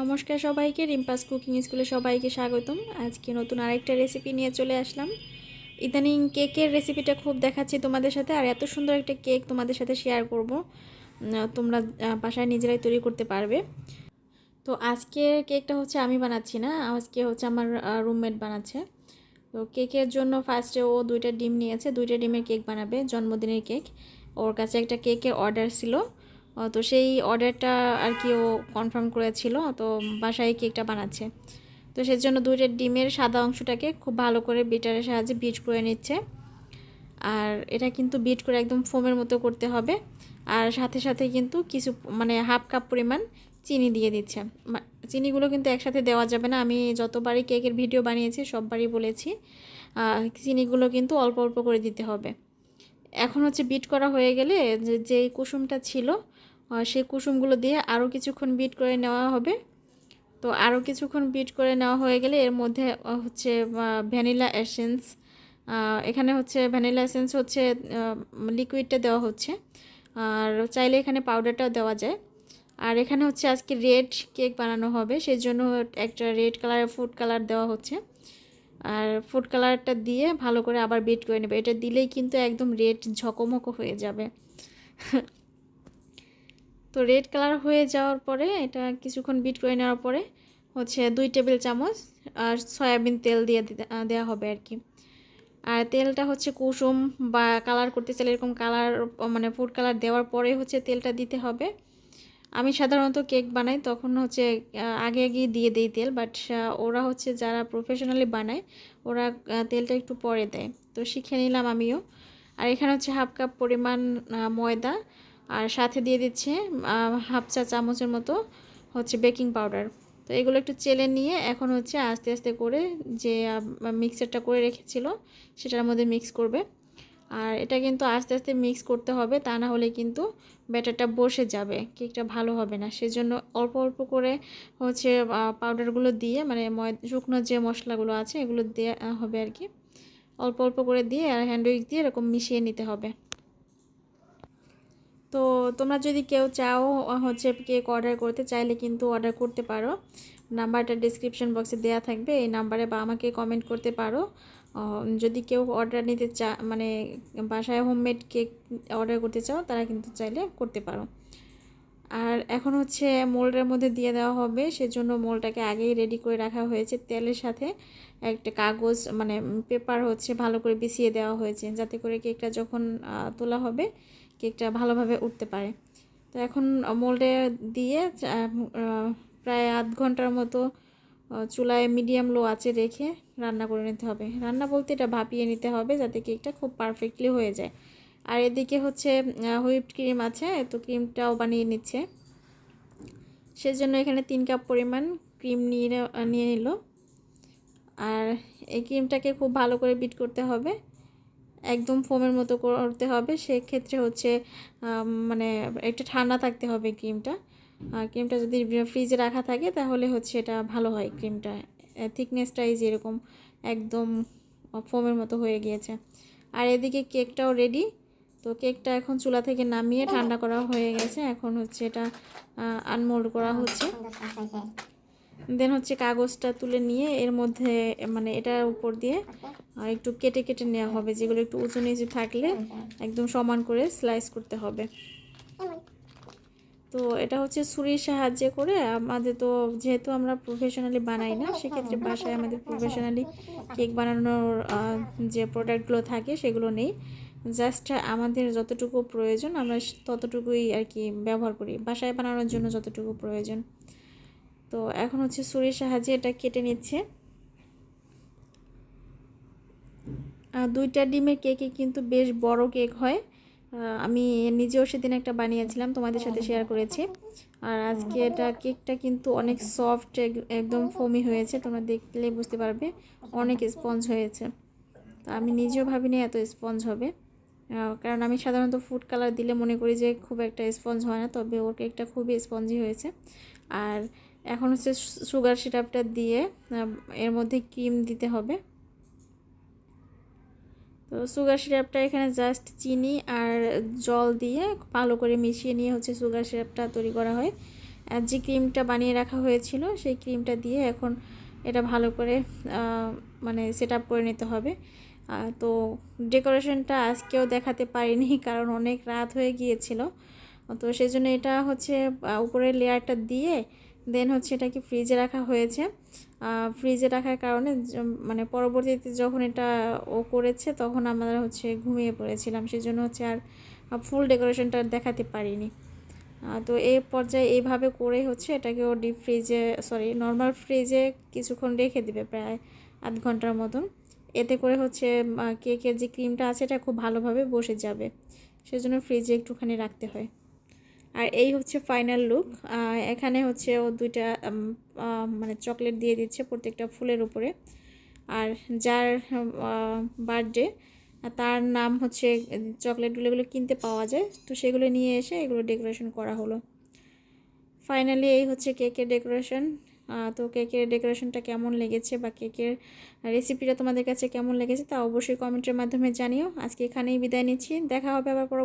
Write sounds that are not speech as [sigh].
নমস্কার সবাইকে, রিম্পাস কুকিং স্কুলে সবাইকে স্বাগতম। আজকে নতুন আরেকটা রেসিপি নিয়ে চলে আসলাম। ইদানিং কেকের রেসিপিটা খুব দেখাচ্ছি তোমাদের সাথে, আর এত সুন্দর একটা কেক তোমাদের সাথে শেয়ার করব। তোমরা বাসায় নিজেরাই তৈরি করতে পারবে। তো আজকের কেকটা হচ্ছে আমি বানাচ্ছি না, আজকে হচ্ছে আমার রুমমেট বানাচ্ছে। তো কেকের জন্য ফার্স্টে ও দুইটা ডিম নিয়েছে, দুইটা ডিমের কেক বানাবে, জন্মদিনের কেক। ওর কাছে একটা কেকের অর্ডার ছিল। তো সেই অর্ডারটা আর কি ও কনফার্ম করেছিল, তো বাসায় কেকটা বানাচ্ছে। তো সেজন্য দুইটা ডিমের সাদা অংশটাকে খুব ভালো করে বিটারের সাহায্যে বিট করে নিচ্ছে। আর এটা কিন্তু বিট করে একদম ফোমের মতো করতে হবে। আর সাথে সাথে কিন্তু কিছু মানে হাফ কাপ পরিমাণ চিনি দিয়ে দিচ্ছে। চিনিগুলো কিন্তু একসাথে দেওয়া যাবে না। আমি যতবারই কেকের ভিডিও বানিয়েছি, সববারই বলেছি চিনিগুলো কিন্তু অল্প অল্প করে দিতে হবে। এখন হচ্ছে বিট করা হয়ে গেলে যে কুসুমটা ছিল সেই কুসুমগুলো দিয়ে আরও কিছুক্ষণ বিট করে নেওয়া হবে। তো আরও কিছুক্ষণ বিট করে নেওয়া হয়ে গেলে এর মধ্যে হচ্ছে ভ্যানিলা এসেন্স এখানে হচ্ছে ভ্যানিলা এসেন্স হচ্ছে লিকুইডটা দেওয়া হচ্ছে। আর চাইলে এখানে পাউডারটাও দেওয়া যায়। আর এখানে হচ্ছে আজকে রেড কেক বানানো হবে, সেই জন্য একটা রেড কালারের ফুড কালার দেওয়া হচ্ছে। আর ফুড কালারটা দিয়ে ভালো করে আবার বিট করে নেবে। এটা দিলেই কিন্তু একদম রেড ঝকমকো হয়ে যাবে। [laughs] তো রেড কালার হয়ে যাওয়ার পরে এটা কিছুক্ষণ বিট করে নেওয়ার পরে হচ্ছে দুই টেবিল চামচ আর সয়াবিন তেল দিয়ে দেওয়া হবে আর কি। আর তেলটা হচ্ছে কুসুম বা কালার করতে চাইলে এরকম কালার মানে ফুড কালার দেওয়ার পরে হচ্ছে তেলটা দিতে হবে। আমি সাধারণত কেক বানাই, তখন হচ্ছে আগে আগে দিয়ে দিই তেল বাট ওরা হচ্ছে যারা প্রফেশনালি বানায়, ওরা তেলটা একটু পরে দেয়। তো শিখে নিলাম আমিও। আর এখানে হচ্ছে হাফ কাপ পরিমাণ ময়দা, আর সাথে দিয়ে দিচ্ছে হাফ চা চামচের মতো হচ্ছে বেকিং পাউডার। তো এগুলো একটু চেলে নিয়ে এখন হচ্ছে আস্তে আস্তে করে যে মিক্সারটা করে রেখেছিল, সেটার মধ্যে মিক্স করবে। আর এটা কিন্তু আস্তে আস্তে মিক্স করতে হবে, তা না হলে কিন্তু ব্যাটারটা বসে যাবে কেকটা ভালো হবে না। সেজন্য অল্প অল্প করে হচ্ছে পাউডারগুলো দিয়ে মানে শুকনো যে মশলাগুলো আছে, এগুলো দেওয়া হবে আর কি। অল্প অল্প করে দিয়ে আর হ্যান্ড উইক দিয়ে এরকম মিশিয়ে নিতে হবে। তো তোমরা যদি কেউ চাও হচ্ছে কেক অর্ডার করতে, চাইলে কিন্তু অর্ডার করতে পারো। নাম্বারটা ডিসক্রিপশন বক্সে দেওয়া থাকবে, এই নাম্বারে বা আমাকে কমেন্ট করতে পারো। যদি কেউ অর্ডার নিতে চা মানে বাসায় হোমমেড কেক অর্ডার করতে চাও, তারা কিন্তু চাইলে করতে পারো। আর এখন হচ্ছে মোল্ডের মধ্যে দিয়ে দেওয়া হবে, সেজন্য মোলটাকে আগেই রেডি করে রাখা হয়েছে। তেলের সাথে একটা কাগজ মানে পেপার হচ্ছে ভালো করে বিছিয়ে দেওয়া হয়েছে, যাতে করে কেকটা যখন তোলা হবে কেকটা ভালোভাবে উঠতে পারে। তো এখন মোল্ডে দিয়ে প্রায় আধ ঘণ্টার মতো চুলায় মিডিয়াম লো আছে রেখে রান্না করে নিতে হবে। রান্না বলতে এটা ভাপিয়ে নিতে হবে যাতে কেকটা খুব পারফেক্টলি হয়ে যায়। আর এদিকে হচ্ছে হুইপড ক্রিম আছে, তো ক্রিমটাও বানিয়ে নিচ্ছে। সেজন্য এখানে তিন কাপ পরিমাণ ক্রিম নিয়ে নিয়ে নিল। আর এই ক্রিমটাকে খুব ভালো করে বিট করতে হবে। একদম ফোমের মতো করতে হবে। সেক্ষেত্রে হচ্ছে মানে একটা ঠান্ডা থাকতে হবে ক্রিমটা ক্রিমটা যদি ফ্রিজে রাখা থাকে, তাহলে হচ্ছে এটা ভালো হয় ক্রিমটা থিকনেসটাই যেরকম একদম ফোমের মতো হয়ে গিয়েছে। আর এদিকে কেকটাও রেডি তো কেকটা এখন চুলা থেকে নামিয়ে ঠান্ডা করা হয়ে গেছে। এখন হচ্ছে এটা আনমোল্ড করা হচ্ছে। দেন হচ্ছে কাগজটা তুলে নিয়ে এর মধ্যে মানে এটার উপর দিয়ে একটু কেটে কেটে নেওয়া হবে। যেগুলো একটু উঁচু নিচু থাকলে একদম সমান করে স্লাইস করতে হবে। তো এটা হচ্ছে ছুরির সাহায্যে করে আমাদের তো যেহেতু আমরা প্রফেশনালি বানাই না, সেক্ষেত্রে বাসায় আমাদের প্রফেশনালি কেক বানানোর যে প্রোডাক্টগুলো থাকে সেগুলো নেই। জাস্ট আমাদের যতটুকু প্রয়োজন আমরা ততটুকুই আর কি ব্যবহার করি। বাসায় বানানোর জন্য যতটুকু প্রয়োজন। তো এখন হচ্ছে ছুরির সাহায্যে এটা কেটে নিচ্ছে। দুইটা ডিমের কেকে কিন্তু বেশ বড় কেক হয়। আমি নিজেও সেদিন একটা বানিয়েছিলাম, তোমাদের সাথে শেয়ার করেছি। আর আজকে এটা কেকটা কিন্তু অনেক সফট একদম ফোমি হয়েছে, তোমরা দেখলে বুঝতে পারবে, অনেক স্পঞ্জ হয়েছে। তো আমি নিজেও ভাবিনি এত স্পঞ্জ হবে। কারণ আমি সাধারণত ফুড কালার দিলে মনে করি যে খুব একটা স্পঞ্জ হয় না, তবে ওর কেকটা খুবই স্পঞ্জি হয়েছে। আর এখন হচ্ছে সুগার সিরাপটা দিয়ে এর মধ্যে ক্রিম দিতে হবে। তো সুগার সিরাপটা এখানে জাস্ট চিনি আর জল দিয়ে ভালো করে মিশিয়ে নিয়ে হচ্ছে সুগার সিরাপটা তৈরি করা হয়। আর যে ক্রিমটা বানিয়ে রাখা হয়েছিল, সেই ক্রিমটা দিয়ে এখন এটা ভালো করে মানে সেট আপ করে নিতে হবে। তো ডেকোরেশনটা আজকেও দেখাতে পারিনি, কারণ অনেক রাত হয়ে গিয়েছিল। তো সেই জন্য এটা হচ্ছে উপরের লেয়ারটা দিয়ে দেন হচ্ছে এটাকে ফ্রিজে রাখা হয়েছে। ফ্রিজে রাখার কারণে মানে পরবর্তীতে যখন এটা ও করেছে, তখন আমরা হচ্ছে ঘুমিয়ে পড়েছিলাম। সেই জন্য হচ্ছে আর ফুল ডেকোরেশনটা দেখাতে পারিনি। তো এই পর্যায়ে এইভাবে করে হচ্ছে এটাকে ও ডিপ ফ্রিজে সরি নর্মাল ফ্রিজে কিছুক্ষণ রেখে দিবে প্রায় আধ ঘণ্টার মতন। এতে করে হচ্ছে কেকের যে ক্রিমটা আছে, এটা খুব ভালোভাবে বসে যাবে। সেজন্য ফ্রিজে একটুখানি রাখতে হয়। আর এই হচ্ছে ফাইনাল লুক এখানে হচ্ছে ও দুইটা মানে চকলেট দিয়ে দিচ্ছে প্রত্যেকটা ফুলের উপরে। আর যার বার্থডে তার নাম হচ্ছে চকলেটগুলো এগুলো কিনতে পাওয়া যায়। তো সেগুলো নিয়ে এসে এগুলো ডেকোরেশন করা হলো। ফাইনালি এই হচ্ছে কেকের ডেকোরেশন তো কেকের ডেকোরেশনটা কেমন লেগেছে বা কেকের রেসিপিটা তোমাদের কাছে কেমন লেগেছে তা অবশ্যই কমেন্টের মাধ্যমে জানিও। আজকে এখানেই বিদায় নিচ্ছি, দেখা হবে আবার